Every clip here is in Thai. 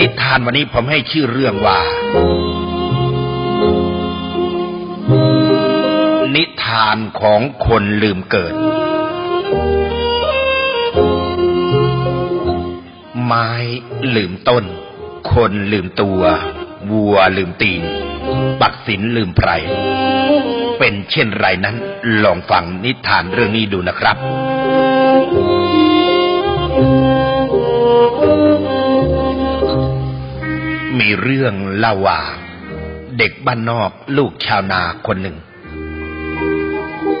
นิทานวันนี้ผมให้ชื่อเรื่องว่า นิทานของคนลืมเกิด ไม้ลืมต้น คนลืมตัว วัวลืมตีน ปักศิลลืมไพร เป็นเช่นไรนั้น ลองฟังนิทานเรื่องนี้ดูนะครับ มีเรื่องเล่าว่า เด็กบ้านนอกลูกชาวนาคนหนึ่ง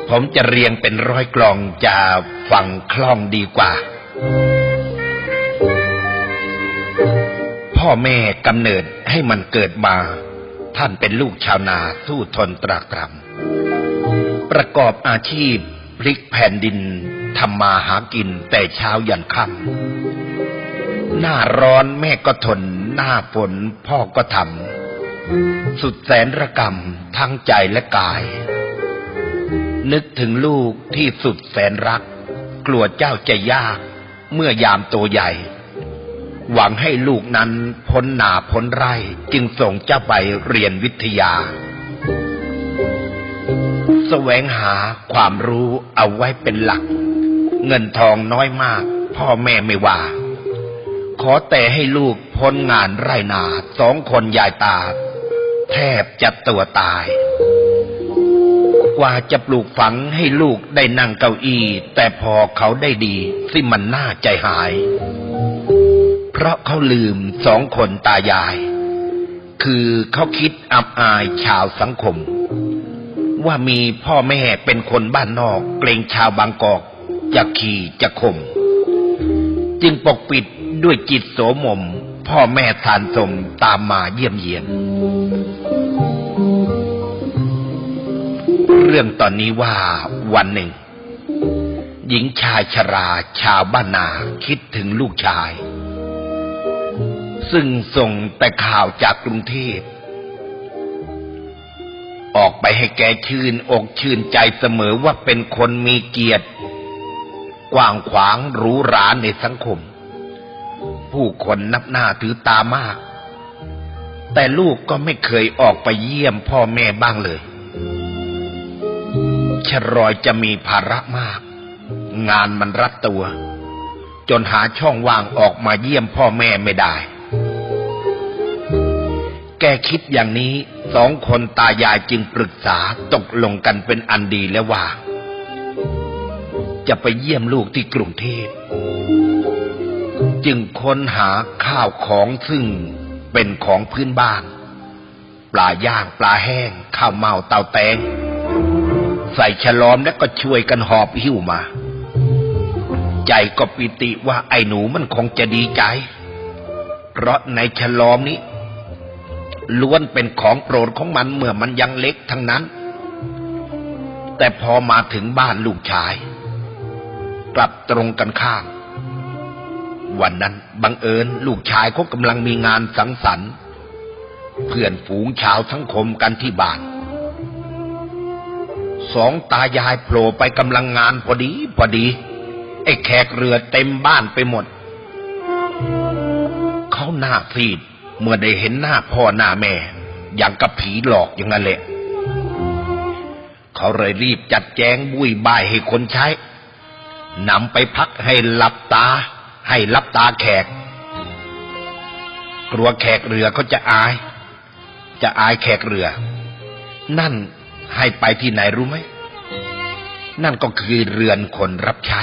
ผมจะเรียงเป็นร้อยกลองจะฟังคล่องดีกว่า พ่อแม่กำเนิดให้มันเกิดมา ท่านเป็นลูกชาวนาสู้ทนตรากตรำประกอบอาชีพพลิกแผ่นดินทำมาหากินแต่เช้ายันค่ำหน้าร้อนแม่ก็ทน หน้าฝนพ่อก็ทำสุดแสนระกำทั้งใจและกาย นึกถึงลูกที่สุดแสนรัก กลัวเจ้าจะยากเมื่อยามโตใหญ่ หวังให้ลูกนั้นพ้นหนาพ้นไร่จึงส่งเจ้าไปเรียนวิทยาแสวงหาความรู้เอาไว้เป็นหลัก เงินทองน้อยมาก พ่อแม่ไม่ว่า ขอแต่ให้ลูกพ้นงานไรนาสองคนยายตา แทบจะตัวตาย กว่าจะปลูกฝังให้ลูกได้นั่งเก้าอี้ แต่พอเขาได้ดีสิมันน่าใจหาย เพราะเขาลืมสองคนตายาย คือเขาคิดอับอายชาวสังคม ว่ามีพ่อแม่เป็นคนบ้านนอก เกรงชาวบางกอกจะขี่จะข่มจึงปกปิด ด้วยจิตโสมม พ่อแม่ทานสมตามมาเยี่ยมเยียน เรื่องตอนนี้ว่าวันหนึ่ง หญิงชายชราชาวบ้านนาคิดถึงลูกชาย ซึ่งส่งแต่ข่าวจากกรุงเทพออกไปให้แกชื่นอกชื่นใจเสมอว่าเป็นคนมีเกียรติ กว้างขวางหรูหราในสังคม ผู้คนนับหน้าถือตามาก แต่ลูกก็ไม่เคยออกไปเยี่ยมพ่อแม่บ้างเลยชรอยจะมีภาระมาก งานมันรัดตัว จนหาช่องว่างออกมาเยี่ยมพ่อแม่ไม่ได้ แกคิดอย่างนี้สองคนตายายจึงปรึกษาตกลงกันเป็นอันดีแล้วว่า จะไปเยี่ยมลูกที่กรุงเทพ จึงค้นหาข้าวของซึ่งเป็นของพื้นบ้าน ปลาย่างปลาแห้ง ข้าวเมาเตาแตง ใส่ฉลอมแล้วก็ช่วยกันหอบหิ้วมา ใจก็ปิติว่าไอ้หนูมันคงจะดีใจ เพราะในฉลอมนี้ ล้วนเป็นของโปรดของมันเมื่อมันยังเล็กทั้งนั้น แต่พอมาถึงบ้านลูกชาย กลับตรงกันข้าม วันนั้นบังเอิญลูกชายเขากำลังมีงานสังสรรค์ เพื่อนฝูงชาวสังคมกันที่บ้าน สองตายายโผล่ไปกำลังงานพอดีพอดี ไอ้แขกเรือเต็มบ้านไปหมด เขาหน้าซีดเมื่อได้เห็นหน้าพ่อหน้าแม่ อย่างกับผีหลอกอย่างนั้นแหละเขาเลยรีบจัดแจงบุยบายให้คนใช้นำไปพักให้หลับตา ให้หลับตาแขก กลัวแขกเรือเขาจะอาย จะอายแขกเรือ นั่นให้ไปที่ไหนรู้ไหม นั่นก็คือเรือนคนรับใช้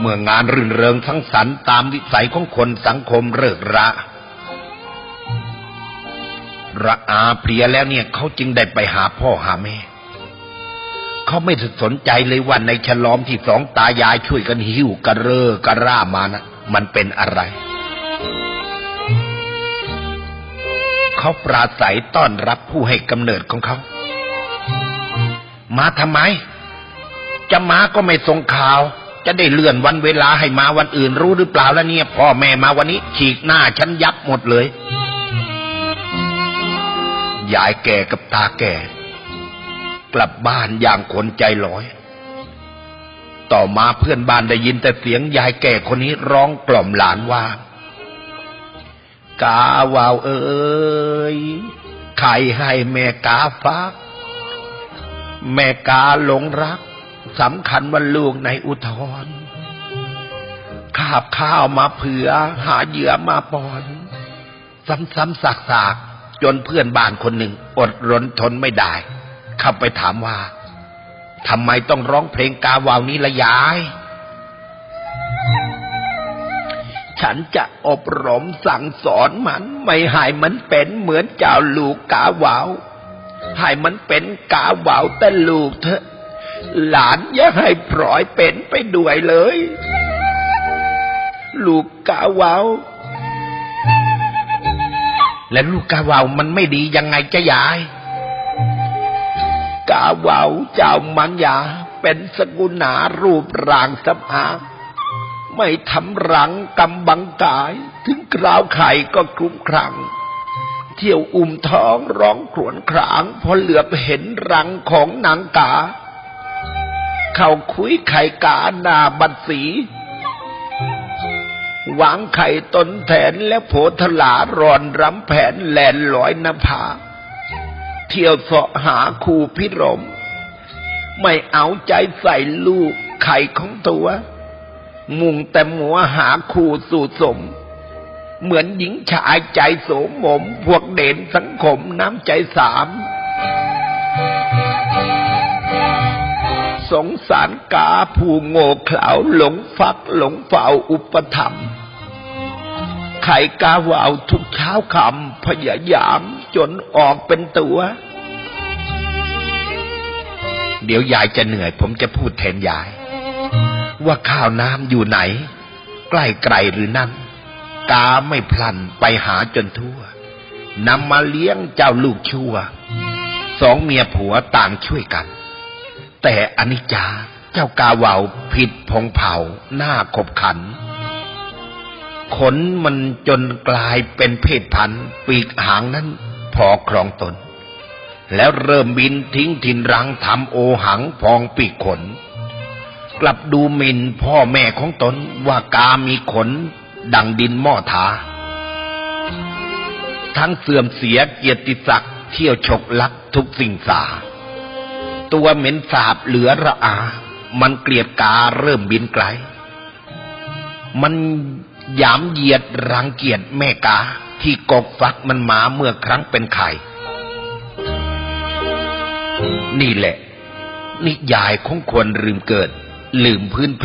เมื่องานรื่นเริงทั้งสรรตามวิสัยของคนสังคมเลิกระระอาเพลียแล้วเนี่ยเขาจึงได้ไปหาพ่อหาแม่ เขาไม่สนใจเลยว่าในฉลอมที่สองตายายช่วยกันหิ้วกระเรอกระร่ามานะมันเป็นอะไร เขาปราศัยต้อนรับผู้ให้กำเนิดของเขา มาทำไม จะมาก็ไม่ส่งข่าว จะได้เลื่อนวันเวลาให้มาวันอื่นรู้หรือเปล่าแล้วเนี่ย พ่อแม่มาวันนี้ ฉีกหน้าฉันยับหมดเลย ยายแก่กับตาแก่ กลับบ้านอย่างคนใจลอย ต่อมาเพื่อนบ้านได้ยินแต่เสียงยายแก่คนนี้ร้องกล่อมหลานว่ากาวาวเอ้ยใครให้แม่กาฟัก แม่กาหลงรักสำคัญว่าลูกในอุทธรขาบข้าวมาเผื่อหาเหยื่อมาปอน ซ้ำๆซากๆ จนเพื่อนบ้านคนหนึ่ง อดรนทนไม่ได้ เข้าไปถามว่าทำไมต้องร้องเพลงกาวาวนี้ละยาย ฉันจะอบรมสั่งสอนมัน ไม่ให้มันเป็นเหมือนเจ้าลูกกาวาวให้มันเป็นกาวาวแต่ลูกเถอะ หลานอย่าให้ปล่อยเป็นไปด้วยเลย ลูกกาวาวและลูกกาวาวมันไม่ดียังไงจะยาย กาวาวเจ้ามังยา เป็นสกุณารูปร่างสำอาไม่ทำรังกำบังกาย ถึงกราวไข่ก็คลุ้มครัง เที่ยวอุ้มท้องร้องครวญครางพอเหลือบเห็นรังของนางกา เข้าคุยไข่กาหน้าบัดสีวางไข่ตนแทนและโผทลารอนรำแผนแลนลอยนภา เที่ยวเสาะหาคู่พิรม ไม่เอาใจใส่ลูกไข่ของตัว มุ่งแต่มัวหาคู่สู่สม เหมือนหญิงชายใจโสมหมม พวกเด่นสังคมน้ำใจสามสงสารกาผู้โง่เขลาหลงฟักหลงเฝ้าอุปธรรม ไข่กาวาวทุกเช้าคำพยายาม จนออกเป็นตัว เดี๋ยวยายจะเหนื่อย ผมจะพูดแทนยาย ว่าข้าวน้ำอยู่ไหน ใกล้ไกลหรือนั่น กาไม่พลันไปหาจนทั่วนำมาเลี้ยงเจ้าลูกชั่ว สองเมียผัวต่างช่วยกัน แต่อนิจจาเจ้ากาวาวผิดพงเผาหน้าขบขัน ขนมันจนกลายเป็นเพศพันธ์ปีกหางนั้น พอครองตน แล้วเริ่มบินทิ้งถิ่นรังทำโอหังพองปีกขน กลับดูหมินพ่อแม่ของตนว่ากามีขน ดังดินหม้อทาทั้งเสื่อมเสียเกียรติศักดิ์เที่ยวฉกลักทุกสิ่งสา ตัวเหม็นสาบเหลือระอา มันเกลียดกาเริ่มบินไกล มันหยามเหยียดรังเกียจแม่กา ที่กกฟักมันมาเมื่อครั้งเป็นไข่ นี่แหละ นิยายของคนลืมเกิด ลืมพื้นเพ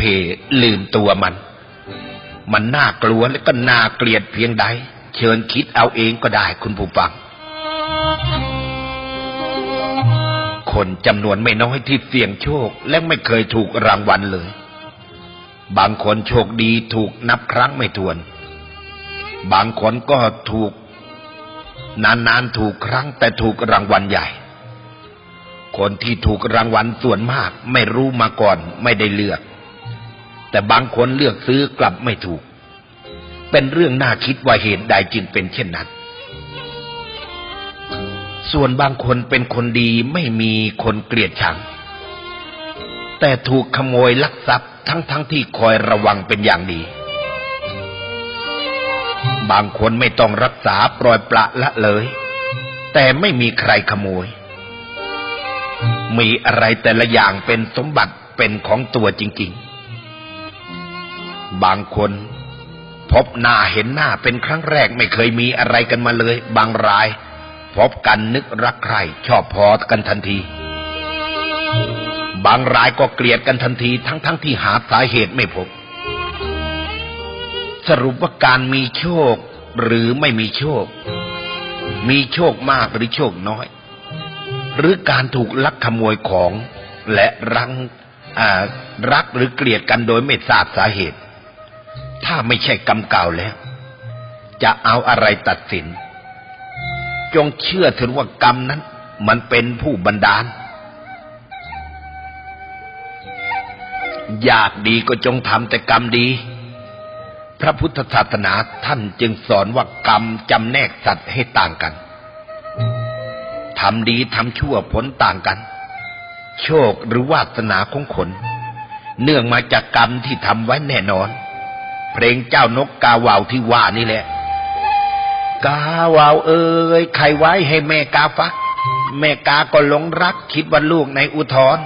ลืมตัวมัน มันน่ากลัวและก็น่าเกลียดเพียงใด เชิญคิดเอาเองก็ได้คุณผู้ฟัง คนจำนวนไม่น้อยที่เสี่ยงโชคและไม่เคยถูกรางวัลเลย บางคนโชคดีถูกนับครั้งไม่ถ้วน บางคนก็ถูก นานๆถูกครั้ง แต่ถูกรางวัลใหญ่ คนที่ถูกรางวัลส่วนมากไม่รู้มาก่อนไม่ได้เลือก แต่บางคนเลือกซื้อกลับไม่ถูก เป็นเรื่องน่าคิดว่าเหตุใดจึงเป็นเช่นนั้น ส่วนบางคนเป็นคนดีไม่มีคนเกลียดชัง แต่ถูกขโมยลักทรัพย์ทั้งๆทที่คอยระวังเป็นอย่างดี บางคนไม่ต้องรักษาปล่อยปละละเลย แต่ไม่มีใครขโมย มีอะไรแต่ละอย่างเป็นสมบัติเป็นของตัวจริง ๆ บางคนพบหน้าเห็นหน้าเป็นครั้งแรกไม่เคยมีอะไรกันมาเลย บางราย พบกันนึกรักใคร ชอบพอกันทันที บางรายก็เกลียดกันทันทีทั้งๆทที่หาสาเหตุไม่พบ สรุปว่าการมีโชคหรือไม่มีโชค มีโชคมากหรือโชคน้อย หรือการถูกลักขโมยของและรังรักหรือเกลียดกันโดยไม่ทราบสาเหตุ ถ้าไม่ใช่กรรมเก่าแล้ว จะเอาอะไรตัดสิน จงเชื่อเถิดว่ากรรมนั้น มันเป็นผู้บันดาล อยากดีก็จงทำแต่กรรมดี พระพุทธศาสนาท่านจึงสอนว่ากรรมจำแนกสัตว์ให้ต่างกัน ทำดีทำชั่วผลต่างกัน โชคหรือวาสนาของคน เนื่องมาจากกรรมที่ทำไว้แน่นอน เพลงเจ้านกกาวาวที่ว่านี่แหละ กาวาวเอ้ยใครไว้ให้แม่กาฟัก แม่กาก็หลงรักคิดว่าลูกในอุทธร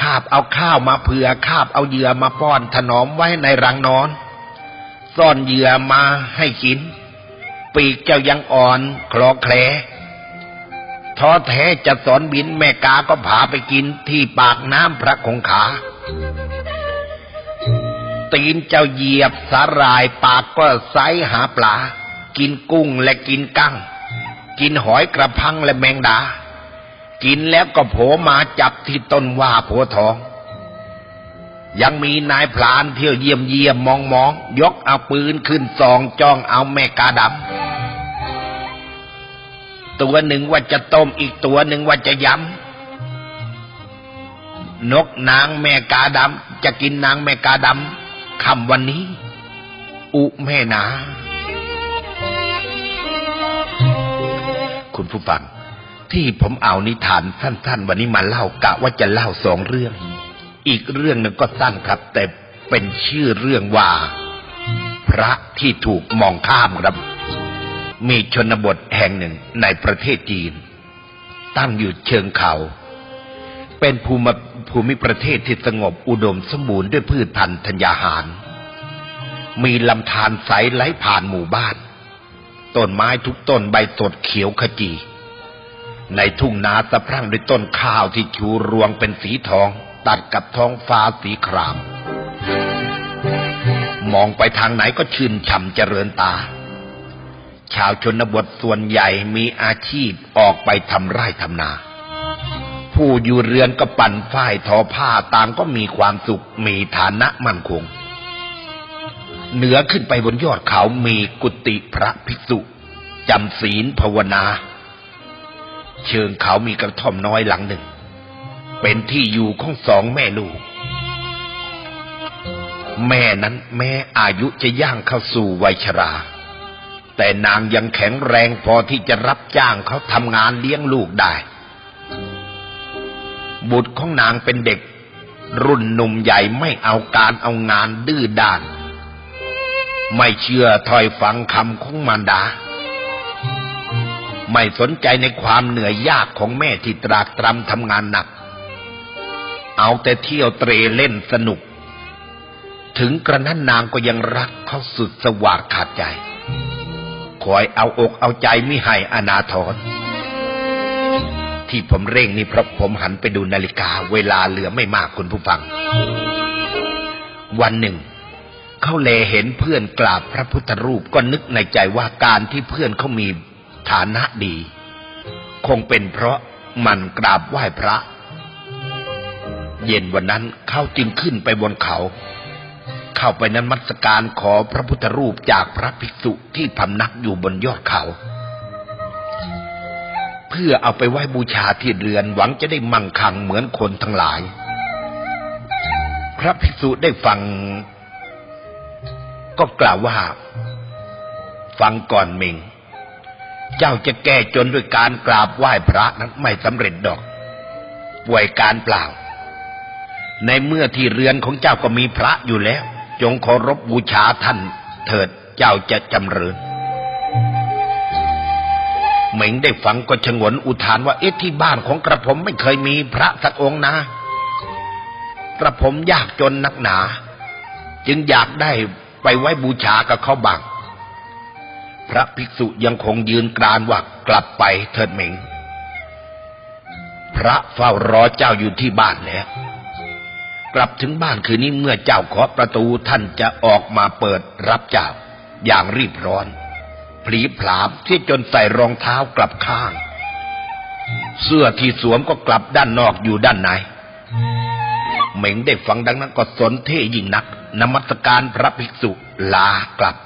คาบเอาข้าวมาเผื่อคาบเอาเหยื่อมาป้อนถนอมไว้ในรังนอน ซ่อนเหยื่อมาให้กิน ปีกเจ้ายังอ่อนคลอแคลท้อแท้จะสอนบินแม่กาก็พาไปกินที่ปากน้ำพระคงคาตีนเจ้าเหยียบสาหร่ายปากก็ไซหาปลา กินกุ้งและกินกั้ง กินหอยกระพังและแมงดา กินแล้วก็โผมาจับที่ต้นว่าโผทอง ยังมีนายพลานเที่ยวเยี่ยมเยี่ยมมองมองยกเอาปืนขึ้นซองจ้องเอาแม่กาดำตัวหนึ่งว่าจะต้มอีกตัวหนึ่งว่าจะยำนกนางแม่กาดำจะกินนางแม่กาดำคำวันนี้ อุแม่นา คุณผู้ฟัง ที่ผมเอานิทานสั้น ๆ วันนี้มาเล่ากะว่าจะเล่าสองเรื่อง อีกเรื่องหนึ่งก็สั้นครับ แต่เป็นชื่อเรื่องว่า พระที่ถูกมองข้ามครับ มีชนบทแห่งหนึ่งในประเทศจีน ตั้งอยู่เชิงเขา เป็นภูมิภูมิประเทศที่สงบอุดมสมบูรณ์ด้วยพืชพันธุ์ธัญญาหาร มีลำธารใสไหลผ่านหมู่บ้าน ต้นไม้ทุกต้นใบสดเขียวขจีในทุ่งนาสะพรั่งด้วยต้นข้าวที่ชูรวงเป็นสีทอง ตัดกับท้องฟ้าสีคราม มองไปทางไหนก็ชื่นช่ำเจริญตา ชาวชนบทส่วนใหญ่มีอาชีพออกไปทำไร่ทำนา ผู้อยู่เรือนก็ปั่นฝ้ายทอผ้าต่างก็มีความสุขมีฐานะมั่นคง เหนือขึ้นไปบนยอดเขามีกุฏิพระภิกษุจำศีลภาวนา เชิงเขามีกระท่อมน้อยหลังหนึ่ง เป็นที่อยู่ของสองแม่ลูก แม่นั้นแม้อายุจะย่างเข้าสู่วัยชรา แต่นางยังแข็งแรงพอที่จะรับจ้างเขาทำงานเลี้ยงลูกได้ บุตรของนางเป็นเด็ก รุ่นหนุ่มใหญ่ไม่เอาการเอางานดื้อด้าน ไม่เชื่อถอยฟังคำของมารดาไม่สนใจในความเหนื่อยยากของแม่ที่ตรากตรำทำงานหนัก เอาแต่เที่ยวเตรเล่นสนุก ถึงกระนั้นนางก็ยังรักเขาสุดสว่าดขาดใจ คอยเอาอกเอาใจมิให้อนาถรที่ผมเร่งนี่เพราะผมหันไปดูนาฬิกา เวลาเหลือไม่มากคุณผู้ฟัง วันหนึ่งเขาเลเห็นเพื่อนกราบพระพุทธรูปก็นึกในใจว่าการที่เพื่อนเขามีฐานะดี คงเป็นเพราะมันกราบไหว้พระ เย็นวันนั้นเขาจึงขึ้นไปบนเขา เข้าไปนั้นมัสการขอพระพุทธรูปจากพระภิกษุที่พำนักอยู่บนยอดเขา เพื่อเอาไปไหว้บูชาที่เรือนหวังจะได้มั่งคั่งเหมือนคนทั้งหลาย พระภิกษุได้ฟัง ก็กล่าวว่า ฟังก่อนเมงเจ้าจะแก้จนด้วยการกราบไหว้พระนั้นไม่สำเร็จดอกป่วยการเปล่า ในเมื่อที่เรือนของเจ้าก็มีพระอยู่แล้ว จงเคารพบูชาท่าน เถิดเจ้าจะจำเริญเหม่งได้ฟังก็ชงนอุทานว่าเอ๊ะที่บ้านของกระผมไม่เคยมีพระสักองค์นะ กระผมยากจนนักหนา จึงอยากได้ไปไว้บูชากับเขาบ้างพระภิกษุยังคงยืนกรานว่ากลับไปเถิดเหม่ง พระเฝ้ารอเจ้าอยู่ที่บ้านแล้ว กลับถึงบ้านคืนนี้เมื่อเจ้าเคาะประตูท่านจะออกมาเปิดรับเจ้า อย่างรีบร้อนพลีผลามที่จนใส่รองเท้ากลับข้าง เสื้อที่สวมก็กลับด้านนอกอยู่ด้านในเหม่งได้ฟังดังนั้นก็สนเท่ยิ่งนักนมัสการพระภิกษุลากลับ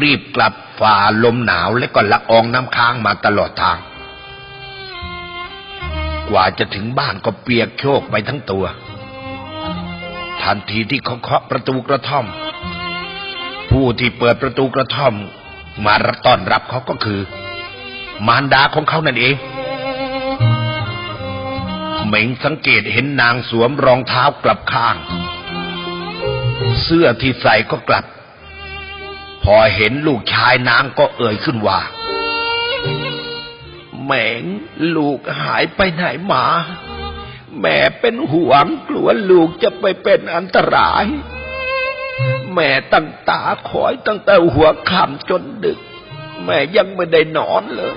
รีบกลับฝ่าลมหนาวและก็ละอองน้ำค้างมาตลอดทาง ว่าจะถึงบ้านก็เปียกโชกไปทั้งตัว ทันทีที่เขาเคาะประตูกระท่อม ผู้ที่เปิดประตูกระท่อม มาต้อนรับเขาก็คือ มารดาของเขานั่นเองเหม่งสังเกตเห็นนางสวมรองเท้ากลับข้าง เสื้อที่ใส่ก็กลับ พอเห็นลูกชายนางก็เอ่ยขึ้นว่า แหมงลูกหายไปไหนมา แม่เป็นห่วงกลัวลูกจะไปเป็นอันตราย แม่ตั้งตาคอยตั้งแต่หัวค่ำจนดึก แม่ยังไม่ได้นอนเลย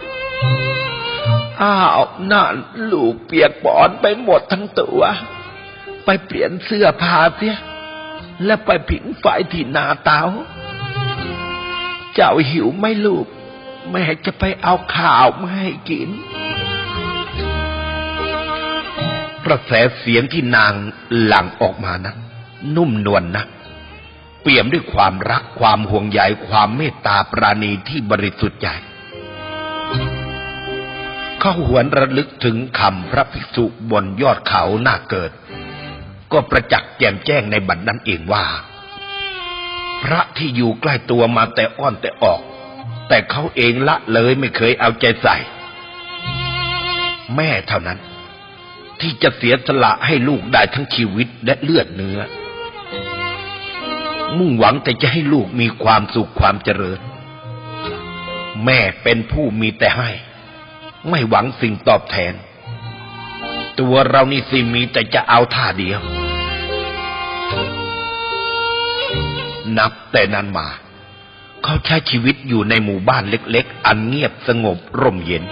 อ้าวนั่นลูกเปียกปอนไปหมดทั้งตัว ไปเปลี่ยนเสื้อผ้าเสียแล้วไปผิงไฟที่นาเตา เจ้าหิวไหม่ลูก แม่จะไปเอาข่าวมาให้กิน กระแสเสียงที่นางหลั่งออกมานะนุ่มนวลนะเปี่ยมด้วยความรักความห่วงใยความเมตตาปราณีที่บริสุทธิ์ใจเขาหวนระลึกถึงคำพระภิกษุบนยอดเขาหน้าเกิด ก็ประจักษ์แจ่มแจ้งในบัดนั้นเองว่า พระที่อยู่ใกล้ตัวมาแต่อ้อนแต่ออก แต่เขาเองละเลยไม่เคยเอาใจใส่ แม่เท่านั้น ที่จะเสียสละให้ลูกได้ทั้งชีวิตและเลือดเนื้อ มุ่งหวังแต่จะให้ลูกมีความสุขความเจริญ แม่เป็นผู้มีแต่ให้ ไม่หวังสิ่งตอบแทน ตัวเรานี่สิมีแต่จะเอาท่าเดียว นับแต่นั้นมา เขาใช้ชีวิตอยู่ในหมู่บ้านเล็กๆ อันเงียบสงบร่มเย็น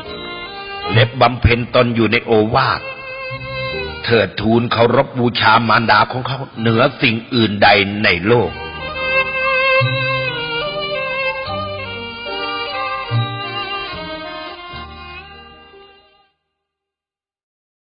เล็บบำเพ็ญตนอยู่ในโอวาทเถิดทูลเคารพบูชามารดาของเขาเหนือสิ่งอื่นใดในโลก